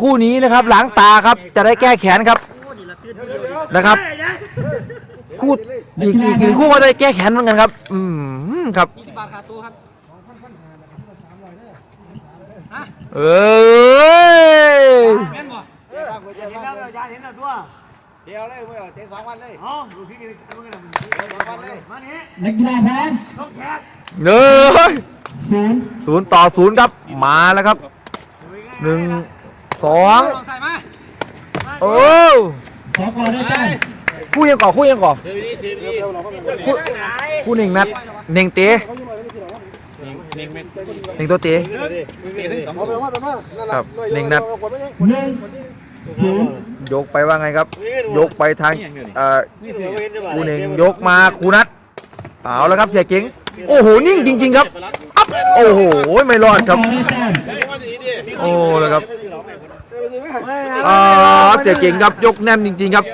คู่นี้นะครับล้างตาครับจะได้แก้แค้นครับนะครับ คู่อีกอีกหนึ่งคู่ก็ได้แก้แค้นเหมือนกันครับ อืมครับ20บาทขาดตัวครับเอ้ยแม่นบ่เดี๋ยวเดี๋ยวเห็นแล้วยาเห็นแล้วตัวเดี๋ยวเลยไม่เอาเตะสองวันเลยอ๋อดูพี่กินมึงกันสองวันเลยมานี่นักกีฬาพร้อมต้องแขกเนื้อศูนย์ศูนย์ต่อศูนย์ครับมาแล้วครับหนึ่ง สองลองใส่มาโอ้สองกอได้แต้มคู่ยังก่อคู่ยังก่อเสียดีเสียดีคู่คู่หนึ่งนัดหนึ่งเตะหนึ่งตัวเตะเตะถึงสองเอาไปว่าไปว่านั่นครับหนึ่งนัดหนึ่งศูนย์ยกไปว่าไงครับ ยกไปทางเอ่อคู่หนึ่งยกมาคูนัดเอาแล้วครับเสียเก่งโอ้โหนิ่งจริง ๆ ครับอัพโอ้โหไม่รอดครับกอได้แต้มโอ้แล้วครับ อ่าเสียเก่งครับยกแน่นจริง ๆ ครับ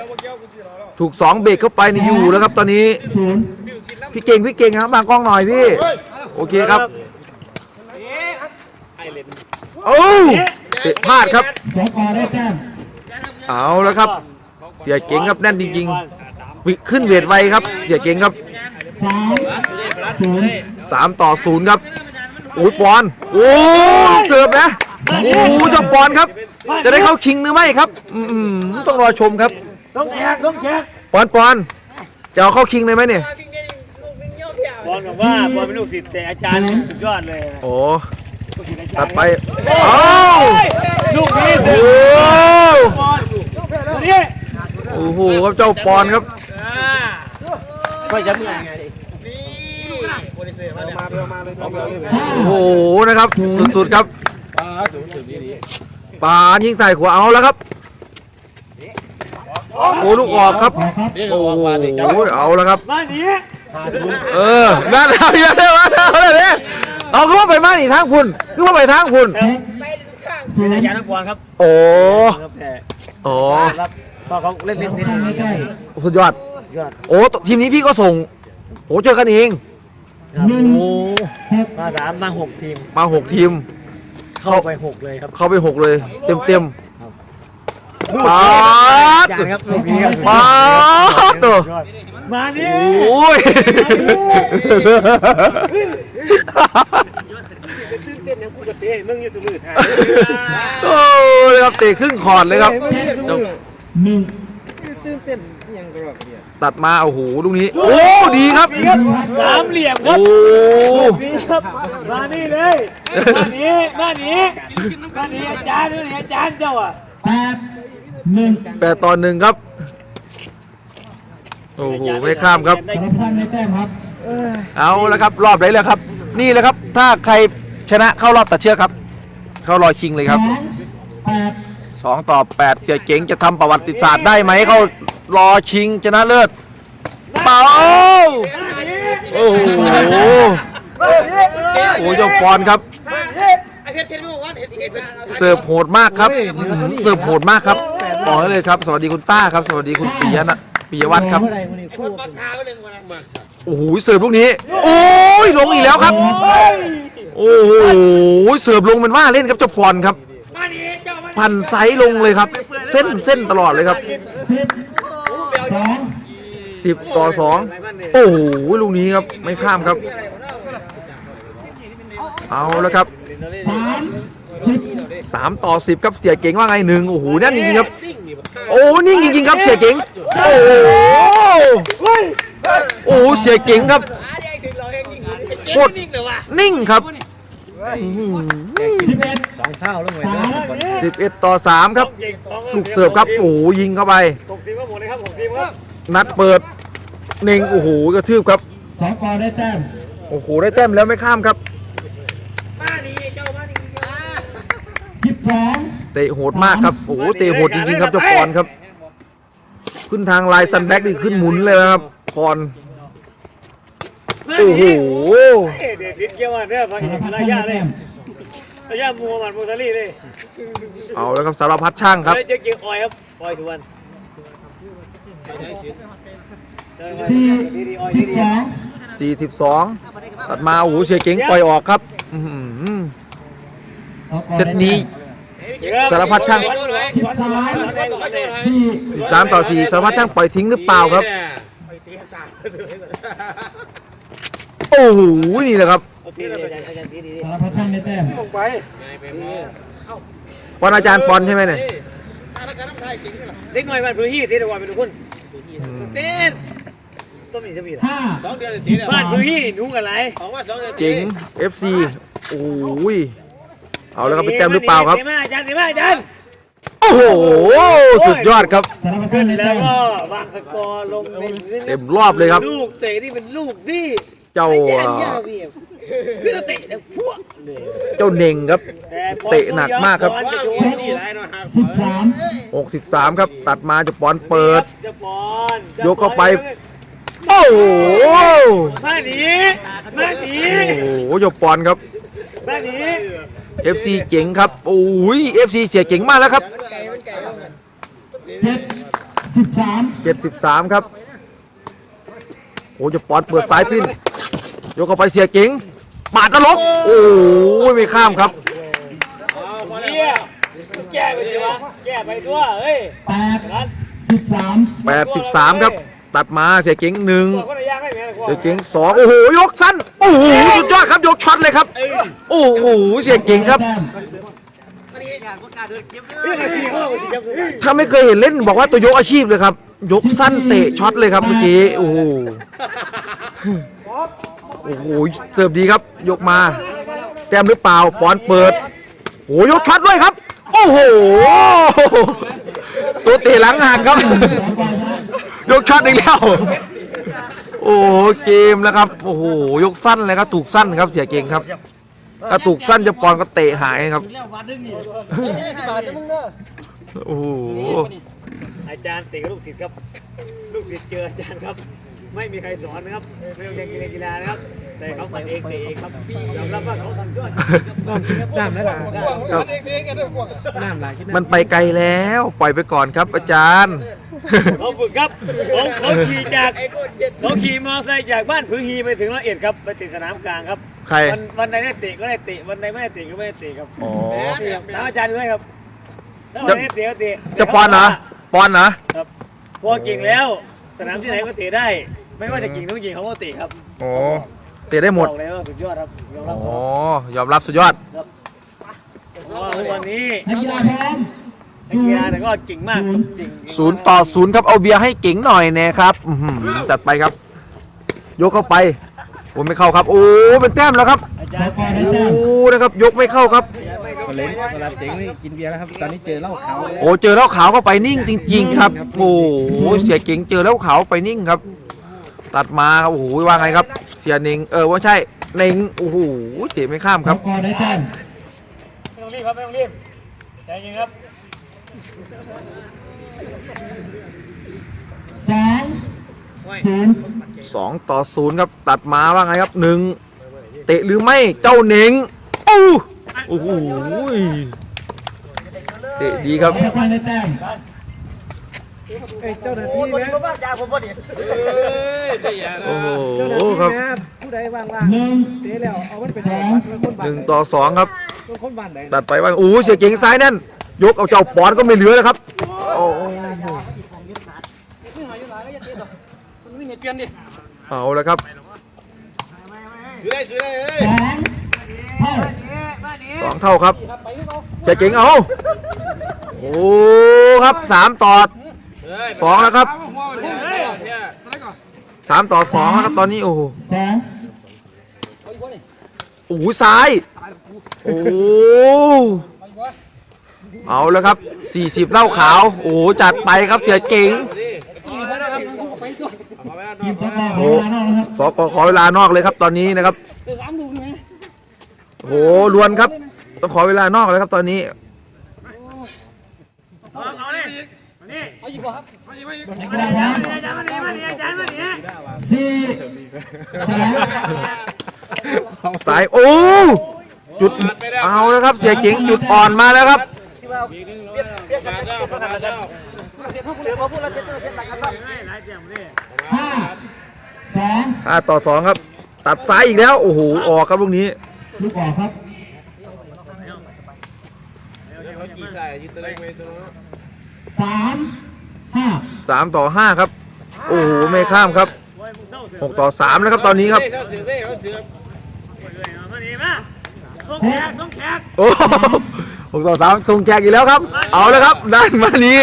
ถูกสองเบรกเข้าไปนี่อยู่แล้วครับตอนนี้ศูนย์พี่เก่งพี่เก่งครับบางกล้องหน่อยพี่ โอเคครับโอ้เตะพลาดครับสองกอได้แต้มเอาแล้วครับ เสียเก่งครับแน่นจริงๆวิขึ้นเวทไวครับ เสียเก่งครับสามศูนย์สามต่อศูนย์ครับโอ้ยปอนโอ้ยเสิร์ฟนะ โอ้ยเจ้าปอนครับ จะได้เข้าชิงหรือไม่ครับอืมต้องรอชมครับต้องแขกต้องแขกปอนปอนจะเอาเข้าชิงเลยไหมเนี่ยบอลบอกว่าบอลเป็นลูกศิษย์แต่อาจารย์สุดยอดเลยโอ้ลูกศิษย์อาจารตัย์ดไปเอ้าลูกนี้โอ้สิบอลตัวนี้โอ้โหครับเจ้าปอนครับก็จะเมื่อยไงห้าโอ้โหนะครับ สุดๆครับ ปานยิงใส่หัวเอาแล้วครับโอ้ลูกออกครับออกครับโอ้โหเอาแล้วครับ มาหนีเออนั่นเอาเยอะเลยว่าเอาเลยเนี่ยเอาขึ้นมาไปมาหนีทางคุณขึ้นมาไปทางคุณหกศูนอาย์จารย์นักบอลครับโอ้ครับแต่โอ้ครับพอเขาเล่นสเล่อนงเล่นกอได้แต้มสุดยอด ยอดโอ้ทีมนี้พี่ก็ส่งโอ้เจอกันเองครับหนึ่งโอ้หกมาสามมาหกทีมมาหกทีม เข้าไปหกเลยครับเข้าไปหกเลย เต็มเต็มปาดอาจารย์ครับลูกนี้ครับปาดตัวยอดมาดิโอ้ยตื่นเต้นยังกูกเตะมึงอยู่สมือไทยโอ้ยครับเตะครึ่งคอร์ดเลยครับหนึ่งตื่นเต้นยังกระโดดเนี่ย ตัดมาโอ้โหลูกนี้ โอ้ดีครับสามเหลี่ยมคโอ้รับนี่ครับมานี่เลยมานี่มานี่มานี่อาจารย์นี่อาจารย์เจ้าอะแปดหนึ่งแปดต่อหนึ่งครับ โอ้โหไม่ข้ามครับ สารพันได้แต้มครับเอาแล้วครับ รอบไหนแล้วครับ นี่แหละครับ ถ้าใครชนะเข้ารอบตัดเชือกครับ เข้ารอชิงเลยครับสองแปด สองต่อแปดเสียเก๋งจะทำประวัติศาสตร์ได้ไหมเขารอชิงชนะเลิศเป่าโอ้โหโอ้ยเจ้าปอนครับ เสิร์ฟโหดมากครับอื้อหือเสิร์ฟโหดมากครับบอกให้เลยครับ สวัสดีคุณต้าครับ สวัสดีคุณปิยะนะปิยวัฒน์ครับโอ้โหเสิร์ฟลูกนี้ โอ้ยลงอีกแล้วครับ โอ้โหเสิร์ฟลงเป็นว่าเล่นครับเจ้าปอนครับ พันไซส์ลงเลยครับ เส้นเส้นตลอดเลยครับสิบสองสิบต่อสองโอ้โหลูกนี้ครับไม่ข้ามครับ เอาแล้วครับสามสิบสามต่อสิบครับเสียเก่งว่าไงหนึ่งโอ้โหแน่นจริงครับ โอ้นิ่งจริงๆครับเสียเก่งโอ้โหโอ้โหเสียเก่งครับโคตรนิ่งครับ สิบเอ็ดสองเท่าแล้วเหมือนสามสิบเอ็ดต่อสามครับ ลูกเสิร์ฟครับโอ้โหยิงเข้าไปตกทีมก็หมดเลยครับหกทีมครับนัดเปิดเน่งโอ้โหกระทืบครับสองกอได้แต้มโอ้โหได้แต้มแล้วไม่ข้ามครับสิบสองเตะโหดมากครับโอ้โหเตะโหดจริงๆครับเจ้าปอนครับ ขึ้นทางลายซันแบ็กนี่ขึ้นหมุนเลยนะครับปอน โอ้โหเด็ดพิษเกี่ยวเนี่ยพังสารพันระได้ยะเลยแต้มระยะมูฮัมหมัดมูซาลีเลยเอาแล้วครับสารพัดช่างครับเจอเกี่ยวออยครับออยสุวรรณสี่สิบสอง42ตัดมาโอ้โหเสียเก่งปล่อยออกครับอื้อหือสองกอเซตนี้สารพัดช่างสิบสามสี่13ต่อ4สารพัดช่างปล่อยทิ้งหรือเปล่าครับ โอ้โหนี่แหละครับสารพัดช่างได้แต้มลงไปปอนอาจารย์ปอนใช่ไหมเนี่ยเล็กน้อยมันพื้นที่ที่ตะวันเป็นทุกคนเต้นต้นนี้จะมีห้าสองเดือนสิสีบเนี่ยบ้านสามพื้นที่นุ่งอะไรของว่าสองเดือนเจ๋ง FC โอ้ยเอาแล้วครับเป็นแต้มหรือเปล่าครับเต็มอาจารย์เต็มอาจารย์โอ้โห สุดยอดครับสารพัดช่างได้แล้แต้วมก็วางสกอร์ลงในพื้นเต็มรอบเลยครับ ลูกเตะนี่เป็นลูกที่ เจ้าแย่งยากพี่คือเราเตะเนี่ยพวกเจ้าเน่งครับแต่พอเตะหนักมากครับย้อนสอนจะโชว์สี่ไรหน่อยครับ สิบสาม63 ครับ ตัดมาจะปอนเปิดจะบอลยกเข้าไป โอ้โหมาหนีมาหนีโอ้โหเจ้าปอนครับ มาหนี FC เจ๋งครับโอ้ย FC เสียเจ๋งมากแล้วครับเจ็ดสิบสาม73ครับโอ้เจะปอนเปิดสายปิ้น ยกเข้าไปเสียเจ๋งปาดนรกโอ้ยไม่ข้ามครับเฮียแก้ไปสิวะแก้ไปตัวเฮ้ยแปดรัดสิบสาม83 ครับ ตัดมาเสียเจ๋งหนึ่งตัวก็ได้ยากให้แม่กว่าเสียเก่งสองโอ้โหยกสั้นโอ้โหสุดยอดครับยกช็อตเลยครับ โอ้โหเสียเก่งครับ แต้มเรื่องอะไรสิเขาบอกว่าสิครับถ้าไม่เคยเห็นเล่นบอกว่าตัวยกอาชีพเลยครับ ยกสั้นเตะช็อตเลยครับเมื่อกี้โอ้โห โอ้โหเสิร์ฟดีครับ ยกมา แต้มหรือเปล่าปอนเปิดโอ้โหยกช็อตด้วยครับ โอ้โหตัวเตะหลังหักครับ ยกช็อตอีกแล้ว โอ้โหเกมแล้วครับ โอ้โหยกสั้นเลยครับถูกสั้นครับเสียเก่งครับกระตุกสั้นจะปอนก็เตะหายครับโอ้โหอาจารย์เตะลูกศิษย์ครับ ลูกศิษย์เจออาจารย์ครับ ไม่มีใครสอนนะครับไม่ต้องเรียนกีฬากีฬานะครับ แต่เขาฝันเองเตะเองครับยอมรับว่าเขาสุดยอดน้ำแล้วล่ะครับน้ำหลายคิดมันไปไกลแล้ว ปล่อยไปก่อนครับอาจารย์ เขาฝึกครับเขาเขาขี่จากเขาขี่มอเตอร์ไซค์จากบ้านพื้นฮีไปถึงร้อยเอ็ดครับไปติดสนามกลางครับใคร วันวันใดได้เตะก็ได้เตะวันใดไม่ได้เตะก็ไม่ได้เตะครับอ๋อถามอาจารย์ด้วยครับถ้าวันไหนได้เตะก็เตะจะปอนเหรอปอนเหรอ ครับพอเก่งแล้ว สนามที่ไหนก็เตะได้ ไม่ว่าจะเก่งหรือไม่เก่งเขาก็เตะครับอ๋อเตะได้หมดบอกเลยว่าสุดยอดครับยอมรับอ๋อเขายอมรับสุดยอด เพราะว่าทุกวันนี้นักกีฬาพร้อมนักกีฬาเนี่ยก็เก่งมากครับเก่งศูนย์ต่อศูนย์ครับ เอาเบียร์ให้เก๋งหน่อยนะครับอื้อหือจัดไปครับ ยกเข้าไป โอ้ไม่เข้าครับ โอ้เป็นแต้มแล้วครับ อาสจารอย์งบอลได้โอ้แต้มนะครับ ยกไม่เข้าครับ คนเล่นเวลาเจ๋งนี่กินเบียร์แล้วครับ ตอนนี้เจอเหล้าขาวโอ้เจอแล้วขาวเข้าไปนิ่งจริง ๆ ครับ โอ้โหเสียเก่งเจอแล้วขาวไปนิ่งครับ ตัดมาครับโอ้โหว่าไงครับ เสียเน่งเออว่าใช่เน่งโอ้โหเตะไม่ข้ามสคอรังบบอลได้แต้มไม่ต้องรีบครับไม่ต้องรีบใจเย็นครับสองศูนย์สองต่อศูนย์ครับตัดมาว่าไงครับหนึ่งเตะหรือไม่เจ้าเน่งโอ้ โอ้โหเตะดีครับสารพัดช่างได้แต้มเจ้าหน้าที่นะโอ้โหครับผู้ใดว่างหนึ่งๆเตะแล้วเอามันเป็นสองคนบ้าหนึ่งต่อสองครับคนบ้านไหนตัดไปว่าโอ้โหเสียเก่งซ้ายนั่นยกเอาเจ้าปอนก็ไม่เหลือแล้วครับโอ้โหเอาแล้วครับซื้อได้ซื้อได้เอ้ยสองเท่า สองเท่าครับเสียเก่งเอาโอ้ครับสามต่อสองแล้วครับสามต่อสองแล้วครับตอนนี้โอ้โหสองโอ้โหซ้ายโอ้โหเอาแล้วครับ 40เหล้าขาว โอ้โหจัดไปครับเสียเก่งทีมสกอร์ขอเวลานอกนะครับสกขอเวลานอกเลยครับตอนนี้นะครับ โอ้โหลวนครับ ต้องขอเวลานอกเลยครับตอนนี้เอาเอาเลยมานี่นักกีฬาพร้อมอาจารย์มานี่มานี่อาจารย์มานี่สี่สองสายโอ้จุดเอาแล้วครับ เสียเก่งจุดอ่อนมาแล้วครับหลายเสียงมานี่ห้าสอง ห้าต่อสองครับ ตัดซ้ายอีกแล้ว โอ้โห ออกครับลูกนี้ ลูกออกครับเสามห้าสามต่อห้าครับ โอ้โหไม่ข้ามครับหกต่อสามแล้วครับตอนนี้ครับมาดีมาต้องแขกต้องแขกโอ้โหหกต่อสามส่งแจกอีกแล้วครับ เอาแล้วครับด้านมานี้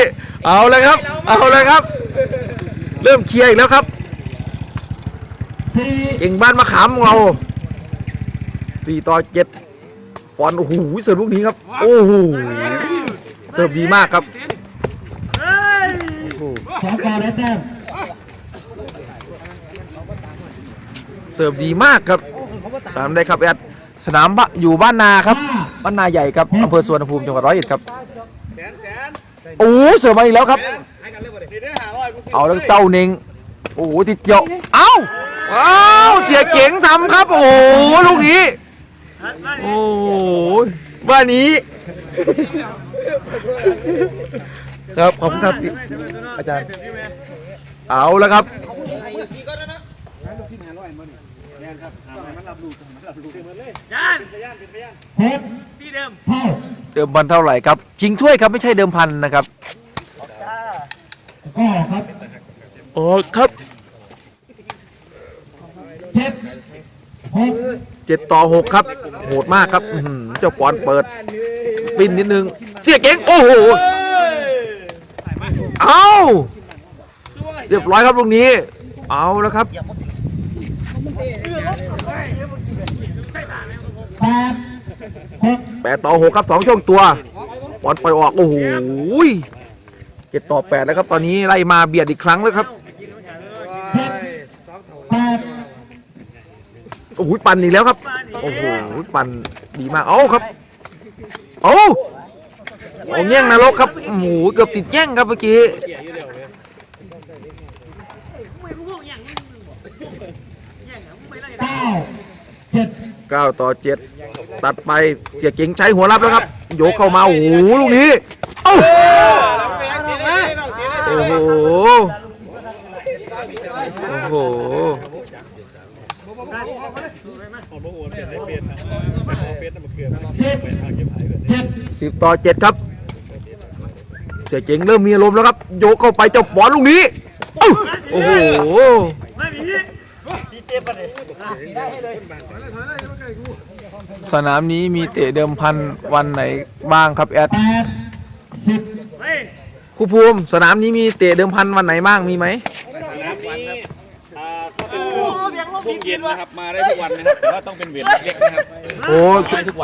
เอาเลยครับ เอาเลยครับ เริ่มเคลียร์อีกแล้วครับสี่เก่งบ้านมะขามของเรา สี่ต่อเจ็ดปอนด์โอ้โหเสิร์ฟลูกนี้ครับ โอ้โหเสิร์ฟดีมากครับเฮ้ยโอ้โหสองต่อได้แต้มเสิร์ฟดีมากครับสนามได้ครับแอดสนามบะอยู่บ้านนาครับห้าบ้านนาใหญ่ครับอำเภอสวนภูมิจังหวัดร้อยเอ็ดครับแสนแสนโอ้โหเสิร์ฟมาอีกแล้วครับให้กันเลยบ่ดิเดี๋ยวหาร้อยกูสิเอาแล้วเจ้าเน่งโอ้โหติดเกี่ยวเอ้าเอ้าเสียเก๋งทำครับ โอ้โหลูกนี้ โอ้โหบ้านนี้ ครับขอบคุณครับอาจารย์ เอาแล้วครับจานหกที่เดิมเท่าเดิมพันเท่าไหร่ครับชิงถ้วยครับไม่ใช่เดิมพันนะครับก็ครับโอ้ครับเจ็ดหก เจ็ดต่อหกครับ โหดมากครับอื้อหือเจ้าปอนเปิด ปินนิดนึงเสียเก๋งโอ้โหเอาเรียบร้อยครับลูกนี้ เอาแล้วครับ แปดหกแปดต่อหกครับสองช่วงตัวบอลปล่อยออก โอ้โหเจ็ดต่อแปดแล้วครับ ตอนนี้ไล่มาเบียดอีกครั้งแล้วครับ เจ็ดแปด โอ้โหปั่นอีกแล้วครับ โอ้โหปั่นดีมาก เอาครับ เอาเอาแย่งนรกครับโอ้โหเกือบติดแย่งครับเมื่อกี้เก้าเจ็ดเก้าต่อเจ็ดตัดไปเสียเก่งใช้หัวรับแล้วครับโยกเข้ามาโอ้โหลูกนี้เอ้าโอ้โหโอ้โห สิบเจ็ดสิบต่อเจ็ดครับเสียเจ๋งเริ่มมีอารมณ์แล้วครับ โยกเข้าไปเจ้าบอลลูกนี้เอ้าโอ้โหไม่มีสนามนี้มีเตะเดิมพันวันไหนบ้างครับแอดแปดสิบเฮ้ยครูภูมิสนามนี้มีเตะเดิมพันวันไหนบ้างมีไหม ช่วง เย็นนะครับ มาได้ทุกวันนะครับ แต่ว่าต้องเป็นเวทเล็กๆนะครับโอ้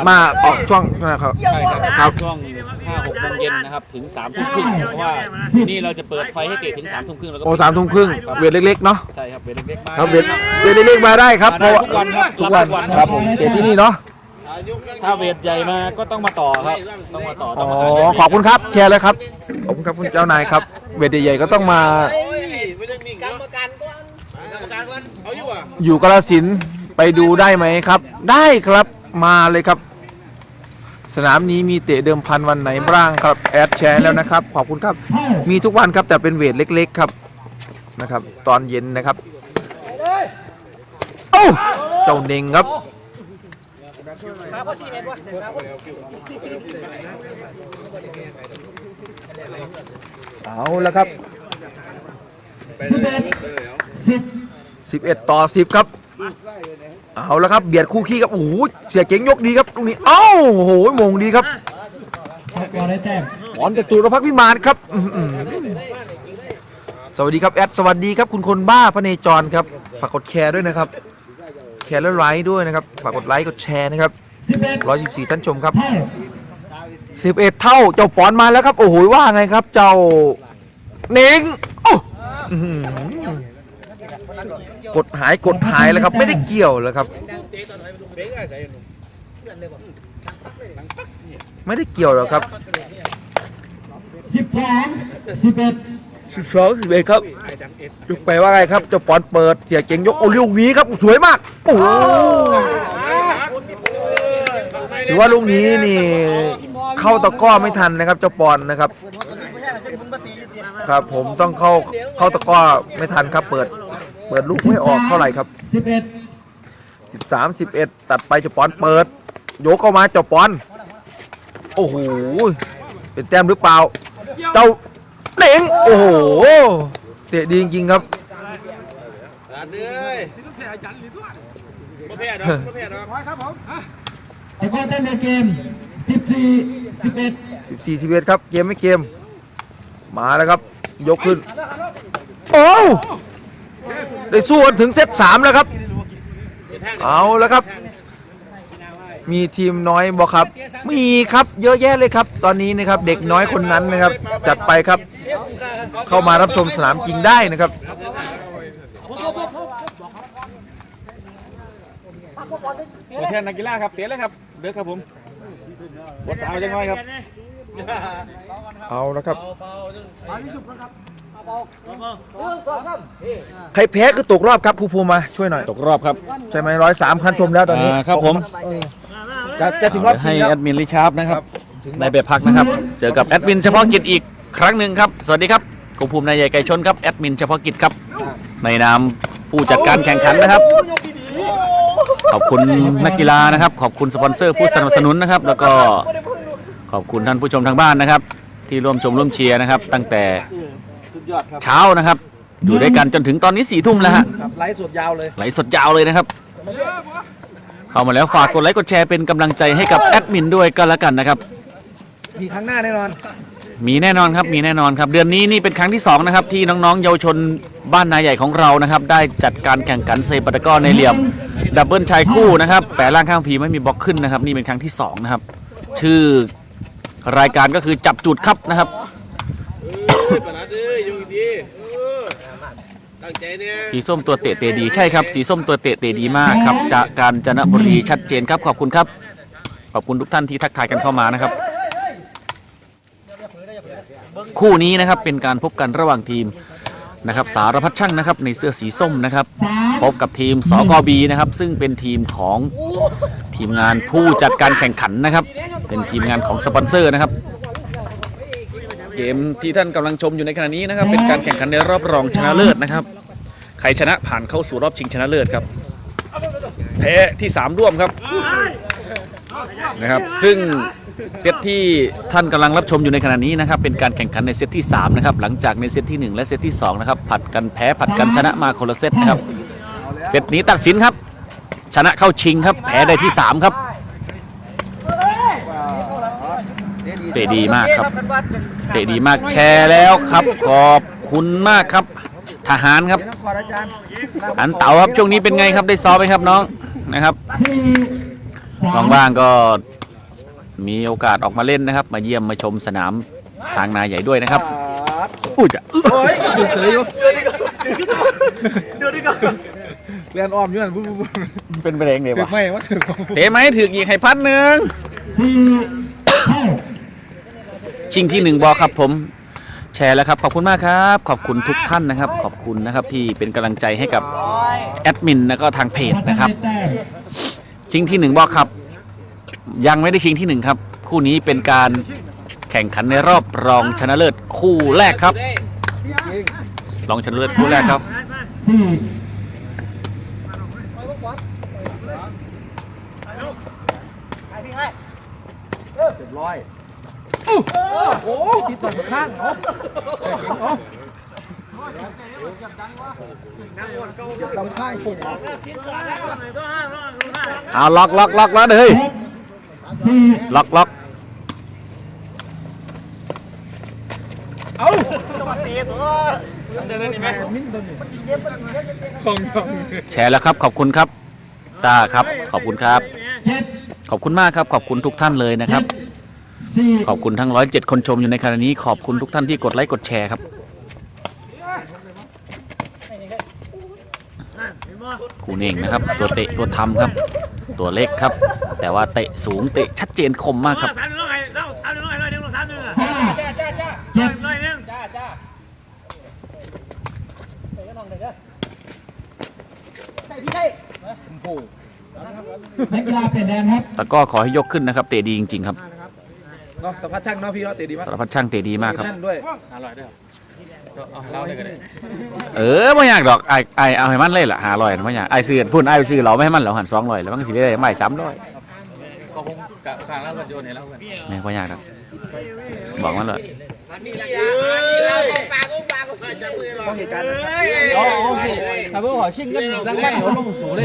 มาออกช่วงนะครับ ใช่ครับครับช่วง5 6โมงเย็นนะครับ ถึง3ทุ่มครึ่งเพราะว่าที่นี่เราจะเปิดไฟให้เตะถึง3ทุ่มครึ่งแล้วก็โอ้สามทุ่มครึ่งเวทเล็กๆเนาะ ใช่ครับ เวทเล็กๆมาครับเวทเวทเล็กๆมาได้ครับเพราะว่าทุกวันครับทุกวันทุกวันครับผมเตะที่นี่เนาะถ้าเวทใหญ่มาก็ต้องมาต่อครับ ต้องมาต่ออ๋ต้อองมาหาเรื่องขอบคุณครับแชร์เลยครับ ขอบคุณครับคุณเจ้านายครับ เวทใหญ่ๆก็ต้องมา อยู่กาลสินธุ์ไปดูได้ไหมครับ ได้ครับมาเลยครับ สนามนี้มีเตะเดิมพันวันไหนบ้างครับ แอดแชร์แล้วนะครับ ขอบคุณครับเท่ามีทุกวันครับแต่เป็นเวทเล็ก ๆครับนะครับ ตอนเย็นนะครับเอ้าเจ้าเน่งครับเอาแล้วครับสิบเอ็ดสิบ 11 ต่อ 10 ครับ เอาแล้วครับเบียดคู่ขี้ครับโอ้โหเสียเก่งยกดีครับตรงนี้เอ้าโอ้โหมงดีครับสกอร์ได้แต้มบอลจากตูรพักพิมานครับอื้อหือสวัสดีครับแอดสวัสดีครับคุณคนบ้าพระเนจรครับฝากกดแชร์ด้วยนะครับ แชร์แล้วไลค์ด้วยนะครับฝากกดไลค์กดแชร์นะครับสิบเอ็ด114ท่านชมครับเท่า11 เท่าเจ้าปอนมาแล้วครับ โอ้โหว่าไงครับ เจ้าเน่งโอ้อื้อหือ กดหายกดหายแล้วครับ ไม่ได้เกี่ยวเลยครับ ไม่ได้เกี่ยวหรอกครับสิบสองสิบเอ็ดสิบสองสิบเอ็ดครับยกไปว่าไงครับเจ้าปอนเปิดเสียเก่งยกโอ้ลูกนี้ครับสวยมากโอ้โหถือว่าลูกนี้นี่เข้าตะกร้อไม่ทันนะครับเจ้าปอนนะครับ ครับผมต้องเข้าเข้าตะกร้อไม่ทันครับเปิด เปิดลูกไม่ออกเท่าไหร่ครับสิบเอ็ดสิบสามสิบเอ็ดตัดไปเจ้าปอนเปิด โยกเข้ามาเจ้าปอน โอ้โหไปเป็นแต้มหรือเปล่า เจ้าเด้งโอ้โห เตะดีจริงๆครับแต่ก็ได้ในเกม 14 11 14 11 ครับ เกมไม่เกม มาแล้วครับ ยกขึ้น โอ้ว ได้สู้กันถึงเซตสามแล้วครับ เอาแล้วครับ มีทีมน้อยบอครับ มีครับเยอะแยะเลยครับ ตอนนี้นะครับเด็กน้อยคนนั้นนะครับ จัดไปครับ เข้ามารับชมสนามจริงได้นะครับตัวแทนนักกีฬาครับเตะเลยครับเด้อครับผมบทสาวจังน้อยครับ เอาแล้วครับ ใครแพ้คือตกรอบครับครูภูมิมาช่วยหน่อยตกรอบครับใช่ไหมร้อยสามคันชมแล้วตอนนี้อ่าครับผมจะจะถึงรอบให้ชิงแล้วแอดมินริชาร์ดนะครับได้ไปพักนะครับ เจอกับแอดมินเฉพาะกิจอีกครั้งหนึ่งครับ สวัสดีครับกรมภูมินายใหญ่ไก่ชนครับแอดมินเฉพาะกิจครับ ในนามผู้จัดการแข่งขันนะครับ ขอบคุณนักกีฬานะครับ ขอบคุณสปอนเซอร์ผู้สนับสนุนนะครับ แล้วก็ขอบคุณท่านผู้ชมทางบ้านนะครับ ที่ร่วมชมร่วมเชียร์นะครับ ตั้งแต่ เช้านะครับ อยู่ด้วยกันจนถึงตอนนี้สี่ทุ่มแล้วฮะไลฟ์สดยาวเลยไหลฟ์สดยาวเลยนะครับ เข้ามาแล้วฝากกดไลค์กดแชร์เป็นกำลังใจให้กับแอดมินด้วยก็แล้วกันนะครับ มีครั้งหน้าแน่นอน มีแน่นอนครับมีแน่นอนครับ เดือนนี้นี่เป็นครั้งที่สองนะครับที่น้องๆเยาวชนบ้านนายใหญ่ของเรานะครับได้จัดการแข่งขันเซปัตะกร้อในเหลี่ยมดับเบิลชายคู่นะครับแปรร่างข้างผีไม่มีบล็อกขึ้นนะครับนี่เป็นครั้งที่สองนะครับชื่อรายการก็คือจับจุดครับนะครับปลาดื้ออยู่ ดีเออตั้งใจเนี่ยสีส้มตัวเตะเตะดีใช่ครับ สีส้มตัวเตะเตะดีมากครับจากการจนบุรีชัดเจนครับขอบคุณครับ ขอบคุณทุกท่านที่ทักทายกันเข้ามานะครับ คู่นี้นะครับเป็นการพบกันระหว่างทีมนะครับสารพัดช่างนะครับในเสื้อสีส้มนะครับพบกับทีมสกบีนะครับ ซึ่งเป็นทีมของทีมงานผู้จัดการแข่งขันนะครับ เป็นทีมงานของสปอนเซอร์นะครับ เกมที่ท่านกำลังชมอยู่ในขณะนี้นะครับ เป็นการแข่งขันในรอบรองชนะเลิศนะครับ ใครชนะผ่านเข้าสู่รอบชิงชนะเลิศครับ แพ้ที่ 3 ร่วมครับนะครับ ซึ่งเซตที่ท่านกำลังรับชมอยู่ในขณะนี้นะครับ เป็นการแข่งขันในเซตที่3นะครับหลังจากในเซตที่ 1 และเซตที่2นะครับผัดกันแพ้ผัดกันชนะมาคนละเซตนะครับเซตนี้ตัดสินครับ ชนะเข้าชิงครับ แพ้ได้ที่ 3 ครับเตะดีมากครับ เตะดีมากแชร์แล้วครับ ขอบคุณมากครับ ทหารครับอันเต๋าครับช่วงนี้เป็นไงครับได้ซ้อมไหมครับน้องนะครับ4 3ว่างๆก็มีโอกาสออกมาเล่นนะครับ มาเยี่ยมมาชมสนามทางนาใหญ่ด้วยนะครับอุ้ยจะโอ้ยสุดเฉยอยู่เรียนอ้อมอยู่นั่นปุ๊บปุ๊บปุ๊บเป็นไปเองเลยวะไม่ว่าถึงเตะไหมถืออีกไข่พันหนึ่ง4เท่า ชิงที่หนึ่งบอครับผมแชร์แล้วครับ ขอบคุณมากครับ ขอบคุณทุกท่านนะครับ ขอบคุณนะครับที่เป็นกำลังใจให้กับแอดมินแล้วก็ทางเพจนะครับ ชิงที่หนึ่งบอครับ ยังไม่ได้ชิงที่หนึ่งครับ คู่นี้เป็นการแข่งขันในรอบรองชนะเลิศคู่แรกครับ รองชนะเลิศคู่แรกครับสี่ร้อย โอ้ติดต่อข้างเนาะลำข้างผมเอาล็อกล็อกล็อกแล้วเฮ้ยหกสี่ล็อกล็อกแชร์แล้วครับขอบคุณครับตาครับขอบคุณครับ ขอบคุณมากครับขอบคุณทุกท่านเลยนะครับ สี่ขอบคุณทั้ง 107 คนชมอยู่ในขณะนี้ขอบคุณทุกท่านที่กดไลค์กดแชร์ครับครูเน่งนะครับ ตัวเตะตัวทำครับ ตัวเล็กครับ แต่ว่าเตะสูงเตะชัดเจนคมมากครับทำหนึ่งร้อยเล่าทำหนึ่งร้อยร้อยหนึ่งร้อยสามหนึ่งอะห้าเจ็ดร้อยหนึ่งนักกีฬาเปลี่ยนแดนครับแต่ก็ขอให้ยกขึ้นนะครับ เตะดีจริง ๆ ครับ เนาะสภาพช่างเนาะพี่เนาะเตะดีมากสารพัดช่างเตะดีมากครับแน่นด้วยเออไม่อยากดอกไอไอเอาให้มันเลยล่ะหาลอยไม่อยากไอซื้อพุ่นไอซื้อเราไม่ให้มันเราหันสองลอยแล้วมันก็สิได้ไม่สามร้อยก็คงกะข้างแล้วก็โยนให้แล้วกันไม่ค่อยยากครับบอกมาเลยครับผมขอชิงกันจังแรกผมลงสูงเลย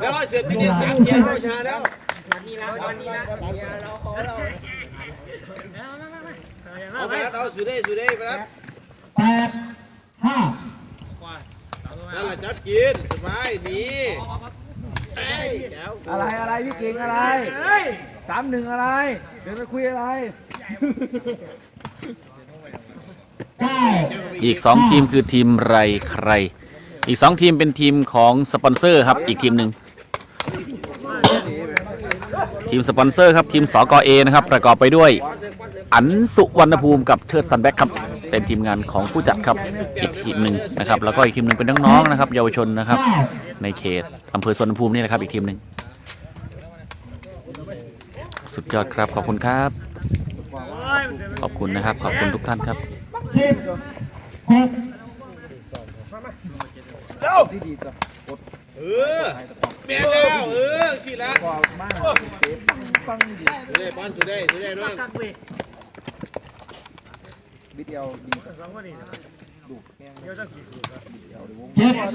แล้วเสือตีเดียสามเทียนเข้าช นะแล้วเอาไปรัดเอาสุดได้สุดได้ไปรัดแปดห้านั่นแหละจับกินสบายดีอ้แก้วอะไรอะไรพี่เก่งอะไรสามหนึ่งอะไร เดี๋ยวไปคุยอะไรเก้าอีก 2 ทีมคือทีมไรใคร อีก 2 ทีมเป็นทีมของสปอนเซอร์ครับ อีกทีมหนึ่ง ทีมสปอนเซอร์ครับทีมสกเอนะครับประกอบไปด้วยอันสุวรรณภูมิกับเชิดซันแบ็กครับเป็นทีมงานของผู้จัดครับอีกทีมหนึ่งนะครับแล้วก็อีกทีมหนึ่งเป็นน้องๆนะครับเยาวชนนะครับเก้าในเขตอำเภอสวนภูมินี่แหละครับอีกทีมหนึ่งสุดยอดครับขอบคุณครับ ขอบคุณนะครับขอบคุณทุกท่านครับสิบหกเออ แม่แล้วเออสิละสุดได้บอลสุดได้สุดได้ด้วยเจ็ดสิบ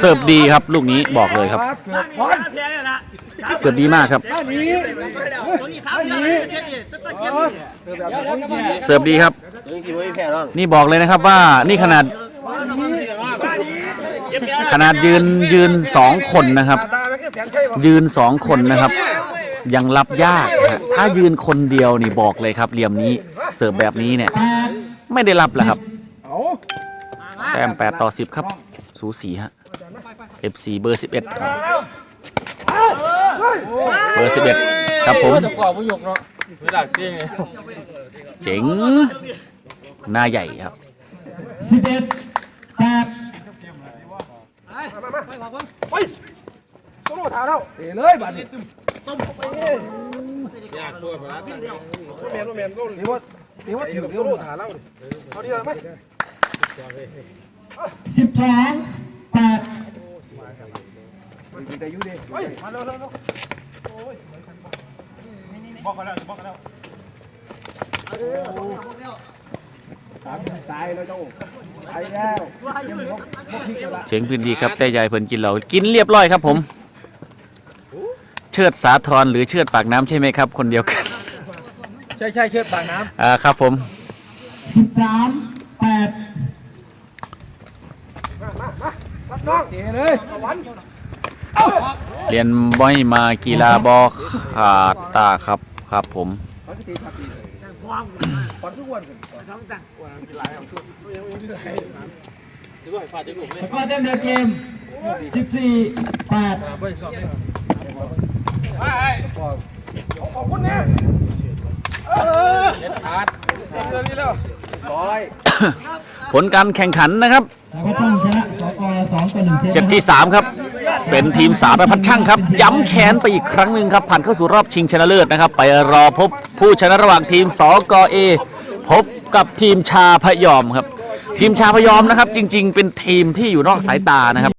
เสิร์ฟดีครับลูกนี้บอกเลยครับเฟดีมากครับ เสิร์ฟดีครับ นี่บอกเลยนะครับว่านี่ขนาด ขนาดยืนยืนสองคนนะครับ ยืนสองคนนะครับ ยังรับยากนะถ้ายืนคนเดียวนี่บอกเลยครับเหลี่ยมนี้เสิร์ฟแบบนี้เนี่ย ไม่ได้รับแล้วครับแต้ม8ต่อ10ครับ สูสีฮะ FC เบอร์11เบอร์11ครับผมกว่าผู้หยกเนาะไม่ดักจริงไงเจ๋งหน้าใหญ่ครับสิบเอ็ดแปดโซ่ถาแล้วเตะเลยบัดนี้ยากตัวไปรัดเดี๋ยวว่าเดี๋ยวว่าถือโซ่ถาแล้วเขาดีไหมสิบสองแปด แต่ยูดีมาเร็วเร็วบอกกันแล้วบอกกันแล้วตายแล้วเจ้าตายแล้วเจ๋งพื้นที่ครับแต่ยายเพิ่นกินเหล้ากินเรียบร้อยครับผม เชิดสาธรหรือเชิดปากน้ำใช่ไหมครับ คนเดียวกัน ใช่ใช่เชิดปากน้ำอ่าครับผมสิบสามแปดำน้องเตะเลยวัน เรียนบ่อยมากีฬาบอขาดตาครับครับผมเขาจะตีทับตีปันทุกวันแล้วก็เต็มเดียวเกมสิบสี่แปดขอบคุณเนี่ยเด็ดขาดเดือนนี้แล้วร้อยผลการแข่งขันนะครับ สามารถช่างชนะสกสองต่อหนึ่งเซตเซตที่ 3 ครับ เป็นทีมสารพัดช่างครับ ย้ำแค้นไปอีกครั้งหนึ่งครับ ผ่านเข้าสู่รอบชิงชนะเลิศนะครับ ไปรอพบผู้ชนะระหว่างทีมสกเอพบกับทีมชาพยอมครับ ทีมชาพยอมนะครับ จริง ๆ เป็นทีมที่อยู่นอกสายตานะครับ